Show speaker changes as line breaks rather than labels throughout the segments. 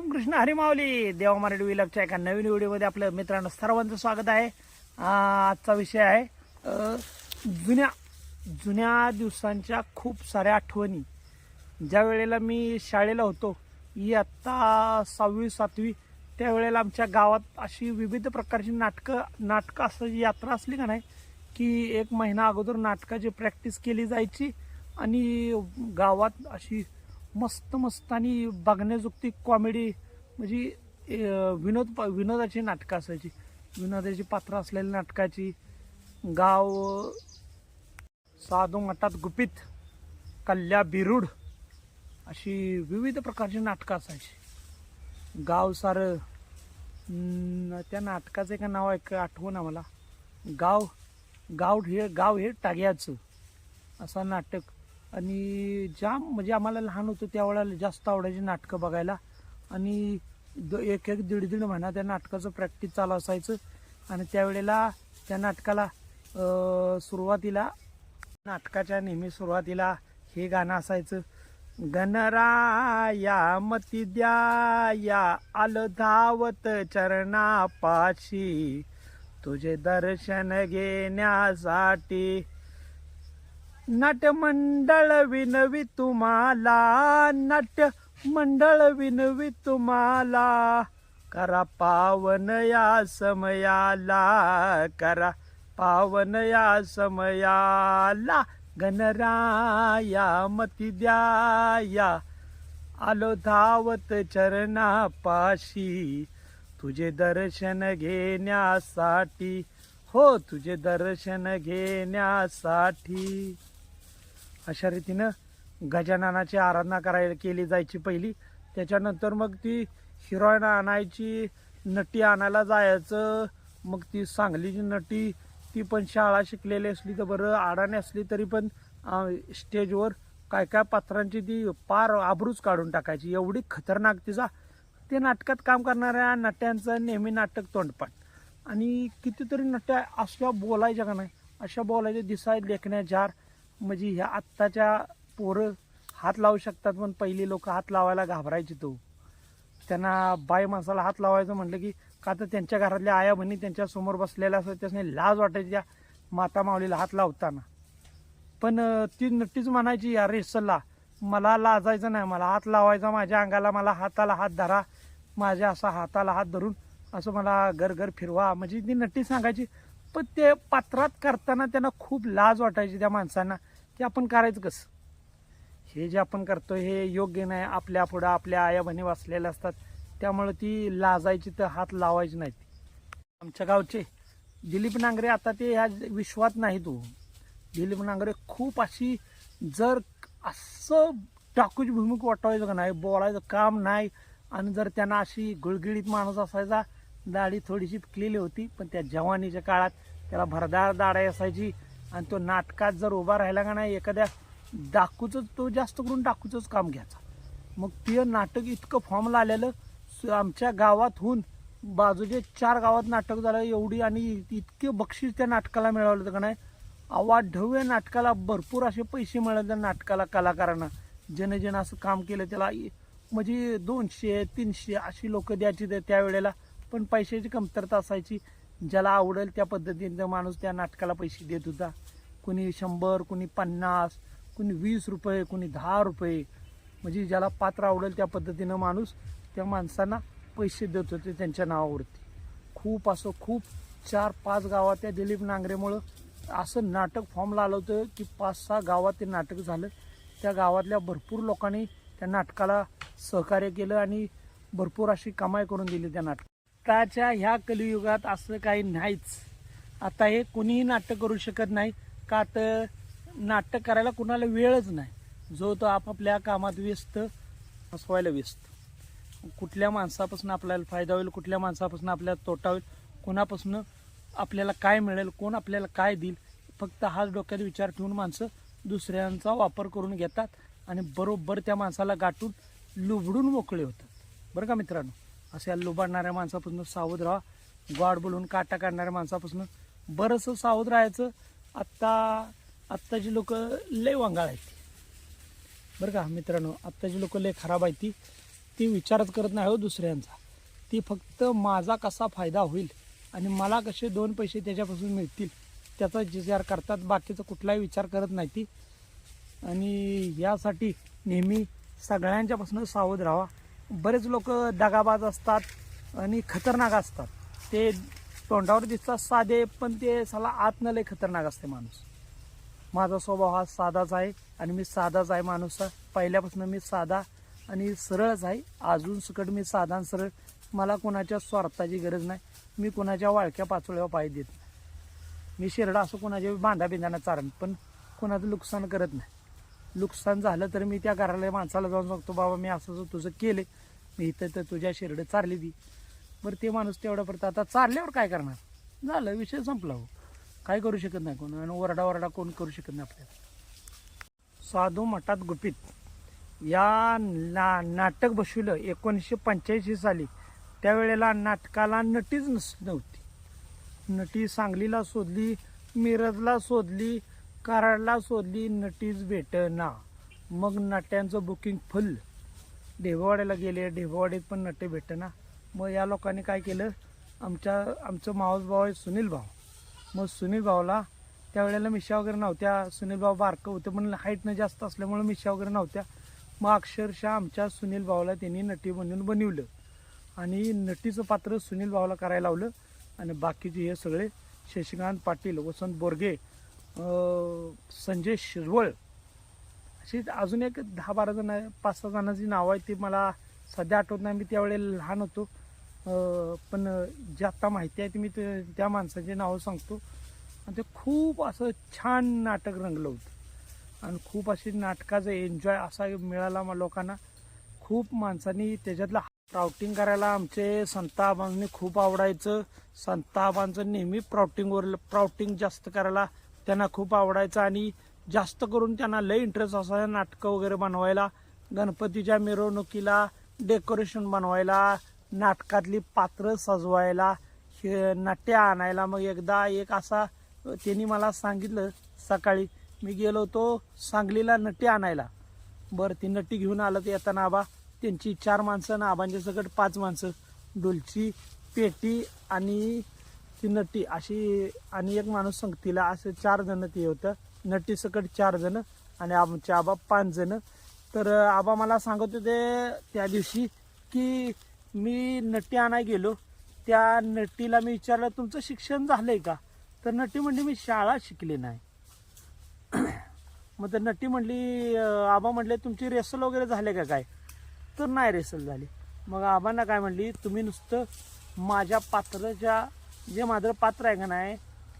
रामकृष्ण हरी देवा मराठी विलगच्या एका नवीन व्हिडिओमध्ये आपलं मित्रांनो सर्वांचं स्वागत आहे. आजचा विषय आहे जुन्या जुन्या दिवसांच्या खूप साऱ्या आठवणी. ज्या वेळेला मी शाळेला होतो इयत्ता सहावी सातवी त्यावेळेला आमच्या गावात अशी विविध प्रकारची नाटकं नाटकं असं यात्रा असली का नाही की एक महिना अगोदर नाटकाची प्रॅक्टिस केली जायची आणि गावात अशी मस्त मस्त आणि बघण्याजोगती कॉमेडी म्हणजे विनोद विनोदाची नाटकं असायची. विनोदाची पात्र असलेल्या नाटकाची गाव साधू मठात गुपित कल्ल्या बिरुड अशी विविध प्रकारची नाटकं असायची. गाव सारं त्या नाटकाचं एक नाव आहे आठवण आम्हाला गाव गाव हे गाव हे टाग्याचं असं नाटक आणि जाम म्हणजे आम्हाला लहान होतो त्यावेळेला जास्त आवडायची नाटकं बघायला. आणि द- एक एक दीड दीड महिना त्या नाटकाचं प्रॅक्टिस चालू असायचं. आणि त्यावेळेला त्या नाटकाला सुरुवातीला नाटकाच्या नेहमी सुरुवातीला हे गाणं असायचं. गणराया मती द्या या आलं धावत चरणापाशी. तुझे दर्शन घेण्यासाठी नाट्यमंडळ विनवी तुम्हाला नाट्य मंडळ विनवी तुम्हाला. करा पावन या समयाला करा पावन या समयाला. घनराया मती द्या आलो धावत चरणापाशी तुझे दर्शन घेण्यासाठी. हो तुझे दर्शन घेण्यासाठी. अशा रीतीनं गजाननाची आराधना करायला केली जायची पहिली. त्याच्यानंतर मग ती हिरोईन आणायची नटी आणायला जायचं. मग ती सांगलीची नटी ती पण शाळा शिकलेली असली तर बरं आडाणी असली तरी पण स्टेजवर काय काय पात्रांची ती पार आबरूच काढून टाकायची. एवढी खतरनाक तिचा. ते नाटकात काम करणाऱ्या नट्यांचं नेहमी नाटक तोंडपाठ. आणि कितीतरी नट्या असल्या बोलायच्या का नाही अशा बोलायच्या दिसाय लेखण्या जार म्हणजे ह्या आत्ताच्या पोरं हात लावू शकतात पण पहिली लोक हात लावायला घाबरायची तो. त्यांना बाय माणसाला हात लावायचं म्हटलं की का तर त्यांच्या घरातल्या आया बहिणी त्यांच्यासमोर बसलेल्या असतात त्याने लाज वाटायची त्या माता माऊलीला हात लावताना. पण ती नक्कीच म्हणायची या रेसला मला लाजायचं नाही मला हात लावायचा माझ्या अंगाला मला हाताला हात धरा माझ्या असा हाताला हात धरून असं मला घर घर फिरवा. म्हणजे ती नट्टी सांगायची पण ते पात्रात करताना त्यांना खूप लाज वाटायची त्या माणसांना. ते आपण करायचं कसं? हे जे आपण करतो हे योग्य नाही. आपल्या पुढं आपल्या आया बहिणी वाचलेल्या असतात. त्यामुळं ती लाजायची तर हात लावायची नाही आमच्या गावचे दिलीप नांगरे आता ते ह्या विश्वात नाही तो. दिलीप नांगरे खूप अशी जर असं टाकूची भूमिका वाटवायचं का नाही बोलायचं काम नाही आणि जर त्यांना अशी गुळगिळीत माणूस असायचा दाढी थोडीशी पिकलेली होती पण त्या जवानीच्या काळात त्याला भरदार दाढी असायची. आणि तो नाटकात जर उभा राहिला का नाही एखाद्या डाकूचं तो जास्त करून डाकूचंच काम घ्यायचा. मग ते नाटक इतकं फॉर्मला आलेलं स- आमच्या गावातहून बाजूचे चार गावात नाटक झालं एवढी आणि इतके बक्षीस त्या नाटकाला मिळवलं होतं का नाही. अवाढव्य नाटकाला भरपूर असे पैसे मिळाले त्या नाटकाला कलाकारांना. ज्याने ज्यानं असं काम केलं त्याला म्हणजे दोनशे तीनशे अशी लोकं द्यायची त्यावेळेला. पण पैशाची कमतरता असायची. ज्याला आवडेल त्या पद्धतीने माणूस त्या नाटकाला पैसे देत होता. कुणी शंभर कुणी पन्नास कुणी वीस रुपये कुणी दहा रुपये. म्हणजे ज्याला पात्र आवडेल त्या पद्धतीनं माणूस त्या माणसांना पैसे देत होते त्यांच्या नावावरती. खूप असं खूप चार पाच गावात त्या दिलीप नांगरेमुळं असं नाटक फॉर्मला आलं होतं की पाच सहा गावात ते नाटक झालं. त्या गावातल्या भरपूर लोकांनी त्या नाटकाला सहकार्य केलं आणि भरपूर अशी कमाई करून दिली त्या आत्ताच्या ह्या कलियुगात असं काही नाहीच. आता हे कुणीही नाटक करू शकत नाही का तर नाटक करायला कुणाला वेळच नाही. जो तो आपापल्या कामात व्यस्त हसवायला व्यस्त. कुठल्या माणसापासून आपल्याला फायदा होईल कुठल्या माणसापासून आपल्याला तोटा होईल कोणापासून आपल्याला काय मिळेल कोण आपल्याला काय देईल फक्त हाच डोक्यात विचार ठेवून माणसं दुसऱ्यांचा वापर करून घेतात आणि बरोबर त्या माणसाला गाठून लुबडून मोकळे होतात. बरं का मित्रांनो? अशा लुबाडणाऱ्या माणसापासून सावध राहा. गॉड बोलून काटा काढणाऱ्या माणसापासून बरंचसं सावध राहायचं. आत्ता आत्ताची लोक लय वांगाळ आहेत. बरं का मित्रांनो आत्ताची लोक लय खराब आहेत ती. ती विचारच करत नाही हो दुसऱ्यांचा. ती फक्त माझा कसा फायदा होईल आणि मला कसे दोन पैसे त्याच्यापासून मिळतील त्याचा विचार करतात बाकीचा कुठलाही विचार करत नाही ती. आणि यासाठी नेहमी सगळ्यांच्यापासून सावध राहा. बरेच लोक दगाबाज असतात आणि खतरनाक असतात. ते तोंडावर दिसतात साधे पण ते साला आत न लय खतरनाक असते माणूस. माझा स्वभाव हा साधाच आहे आणि मी साधाच आहे माणूस. पहिल्यापासून मी साधा आणि सरळच आहे. अजून सकट मी साधा आणि सरळ. मला कोणाच्या स्वार्थाची गरज नाही. मी कोणाच्या वाळक्या पाचोळ्यावर पाय देत नाही. मी शिरडा असं कोणाच्या बांधा बिंधाना चारण पण कोणाचं नुकसान करत नाही. नुकसान झालं तर मी त्या घराला माणसाला जाऊन सांगतो बाबा मी असं तुझं केले मी इथं तर तुझ्या शिरडं चारली ती. बरं ते माणूस तेवढं परत आता चारल्यावर काय करणार? झालं विषय संपला हो. काय करू शकत नाही कोण आणि ओरडा ओरडा कोण करू शकत नाही आपल्याला. साधू मठात गुपित. या ना नाटक बसविलं एकोणीसशे पंच्याऐंशी साली. त्यावेळेला नाटकाला नटीच नस नव्हती. नटी सांगलीला शोधली मिरजला शोधली कराडला शोधली नटीज भेटना. मग नाट्यांचं बुकिंग फुल ढेबवाड्याला गेले ढेबवाडीत पण नटे भेटना. मग या लोकांनी काय केलं? आमच्या आमचं मावस भाऊ आहे सुनील भाऊ. मग सुनील भाऊला त्यावेळेला मिशा वगैरे नव्हत्या. सुनील भाऊ बारकं होतं पण हाईटनं जास्त असल्यामुळे मिशा वगैरे नव्हत्या. मग अक्षरशः आमच्या सुनील भाऊला त्यांनी नटी बनवून बनवलं. आणि नटीचं पात्र सुनील भाऊला करायला लावलं. आणि बाकीचे हे सगळे शशिकांत पाटील वसंत बोरगे संजय शिरवळ. अशी अजून एक दहा बारा जण पाच सहा जणांची नावं आहेत ती मला सध्या आठवत नाही. मी त्यावेळेला लहान होतो. पण जे आत्ता माहिती आहे ती मी ते- त्या माणसाची नावं सांगतो. आणि ते खूप असं छान नाटक रंगलं होतं. आणि खूप अशी नाटकाचा एन्जॉय असा मिळाला मग लोकांना. खूप माणसांनी त्याच्यातलं प्राउटिंग करायला आमचे संताबांनी खूप आवडायचं. संताबांचं नेहमी प्राउटिंगवर प्राउटिंग जास्त करायला त्यांना खूप आवडायचं आणि जास्त करून त्यांना लय इंटरेस्ट असायचा नाटकं वगैरे बनवायला. गणपतीच्या मिरवणुकीला डेकोरेशन बनवायला नाटकातली पात्र सजवायला हे नाट्य आणायला. मग एकदा एक असा त्यांनी मला सांगितलं सकाळी मी गेलो होतो सांगलीला नटी आणायला. बरं ती नटी घेऊन आलं ते येताना आबा त्यांची चार माणसं ना आबांच्या सकट पाच माणसं. डोलची पेटी आणि ती नटी अशी आणि एक माणूस संगतीला असं चार जण ते होतं. नटी सकट चार जण आणि आमचे आबा पाच जण. तर आबा मला सांगत होते त्या दिवशी की मी नटी आणाय गेलो. त्या नटीला मी विचारलं तुमचं शिक्षण झालंय का? तर नटी म्हणली मी शाळा शिकले नाही. मग तर नटी म्हणली आबा म्हणले तुमची रेसल वगैरे झाले का काय? तर नाही रेसल झाली. मग आबांना काय म्हणली तुम्ही नुसतं माझ्या पात्राच्या जे माझं पात्र आहे का नाही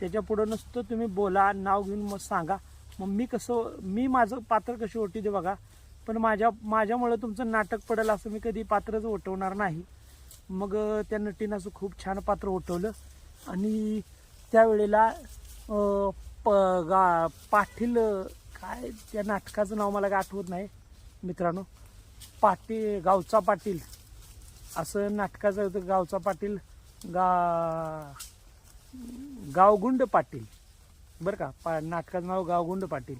त्याच्या पुढं नुसतं तुम्ही बोला नाव घेऊन मग सांगा. मग मी कसं मी माझं पात्र कशी ओटी दे बघा. पण माझ्या माझ्यामुळं तुमचं नाटक पडेल असं मी कधी पात्रच ओटवणार नाही. मग त्या नटीनं असं खूप छान पात्र ओटवलं. आणि त्यावेळेला प गा पाटील काय त्या नाटकाचं नाव मला काय आठवत नाही मित्रांनो. पाटी गावचा पाटील. असं नाटकाचं होतं गावचा पाटील. गा गावगुंड पाटील. बरं का? पा नाटकाचं नाव गावगुंड पाटील.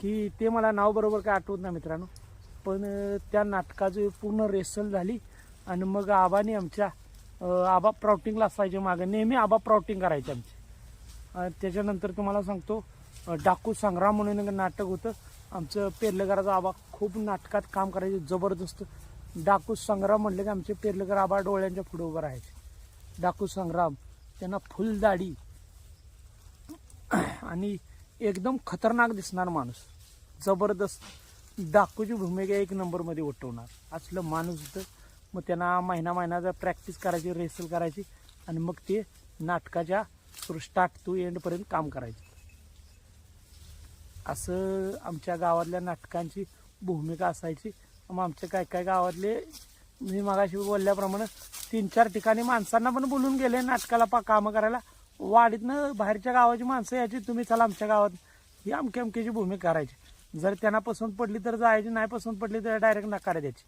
की ते मला नाव बरोबर काय आठवत नाही मित्रांनो. पण त्या नाटकाचं पूर्ण रेसल झाली आणि मग आबाने आमच्या आबा प्राउटिंगला असायचे मागं. नेहमी आबा प्राउटिंग करायचे आमचे. त्याच्यानंतर तुम्हाला सांगतो डाकू संग्राम म्हणून नाटक होतं. आमचं पेरलेकराचं आबा खूप नाटकात काम करायचे जबरदस्त. डाकू संग्राम म्हणले की आमचे पेरलेकर आबा डोळ्यांच्या पुढे उभं राहायचे. डाकू संग्राम त्यांना फुल दाढी. आणि एकदम खतरनाक दिसणार माणूस. जबरदस्त. डाकूची भूमिका एक नंबरमध्ये उठवणार. असलं माणूस होतं. मग त्यांना महिना महिना प्रॅक्टिस करायची रिहर्सल करायची आणि मग ते नाटकाच्या स्टार्ट टू एंडपर्यंत काम करायचे. असं आमच्या गावातल्या नाटकांची भूमिका असायची. मग आमच्या काय काय गावातले मी मगाशी बोलल्याप्रमाणे तीन चार ठिकाणी माणसांना पण बोलून गेले नाटकाला पा कामं करायला. वाडीतनं बाहेरच्या गावाची माणसं यायची तुम्ही चला आमच्या गावात. ही अमकी अमकीची भूमिका करायची. जर त्यांना पसंत पडली तर जायची नाही पसंत पडली तर डायरेक्ट नकार द्यायची.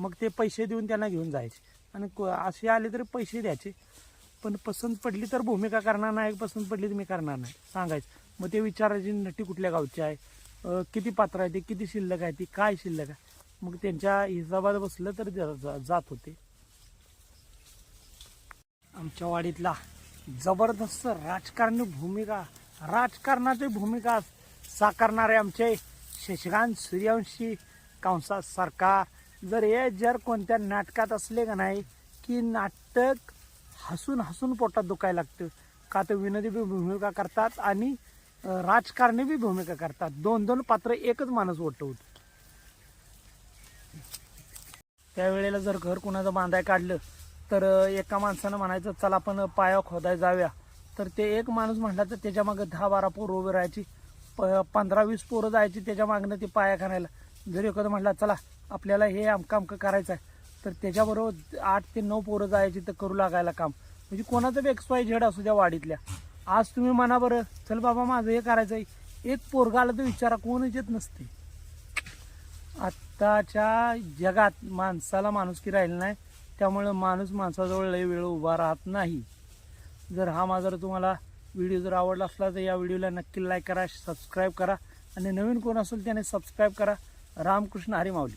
मग ते पैसे देऊन त्यांना घेऊन जायचे. आणि को- असे आले तरी पैसे द्यायचे. पण पसंत पडली तर भूमिका करणार नाही पसंत पडली तर मी करणार नाही सांगायचं. मग ते विचारायची नटी कुठल्या गावची आहे? किती पात्र आहे ते? किती शिल्लक आहे ती? काय शिल्लक आहे? मग त्यांच्या हिजाबात बसलं तर जा- जा- जात होते. आमच्या वाडीतला जबरदस्त राजकारणी भूमिका राजकारणाची भूमिका साकारणारे आमचे शशिकांत सूर्यवंशी कंसात सरकार. जर हे जर कोणत्या नाटकात असले का नाही की नाटक हसून हसून पोटात दुखायला लागतं. का तर विनोदी बी भूमिका करतात आणि राजकारणी बी भूमिका करतात. दोन दोन पात्र एकच माणूस वटवत त्यावेळेला जर घर कुणाचं बांधाय काढलं तर एका माणसानं म्हणायचं चला आपण पाया खोदाय जाऊया. तर ते एक माणूस म्हटला तर त्याच्या मागं दहा बारा पोरं उभे राहायची. प पंधरा वीस पोरं जायची त्याच्या मागनं ते पाया खाणायला. जर एखादं म्हटला चला आपल्याला हे अमकं अमकं करायचं आहे तर त्याच्याबरोबर आठ ते नऊ पोरं जायची तर करू लागायला काम. म्हणजे कोणाचं बी एक्स वाय झेड असू द्या वाडीतल्या. आज तुम्ही म्हणा बरं चल बाबा माझं हे करायचं आहे एक पोरगाला तर विचारा कोणच येत नसते. आत्ताच्या जगात माणसाला माणुसकी राहिली नाही त्यामुळं माणूस माणसाजवळ लय वेळ उभा राहत नाही. जर हा माझा तुम्हाला व्हिडिओ जर आवडला असला तर या व्हिडिओला नक्की लाईक करा सबस्क्राईब करा आणि नवीन कोण असेल त्याने सबस्क्राईब करा. रामकृष्ण हरी माऊली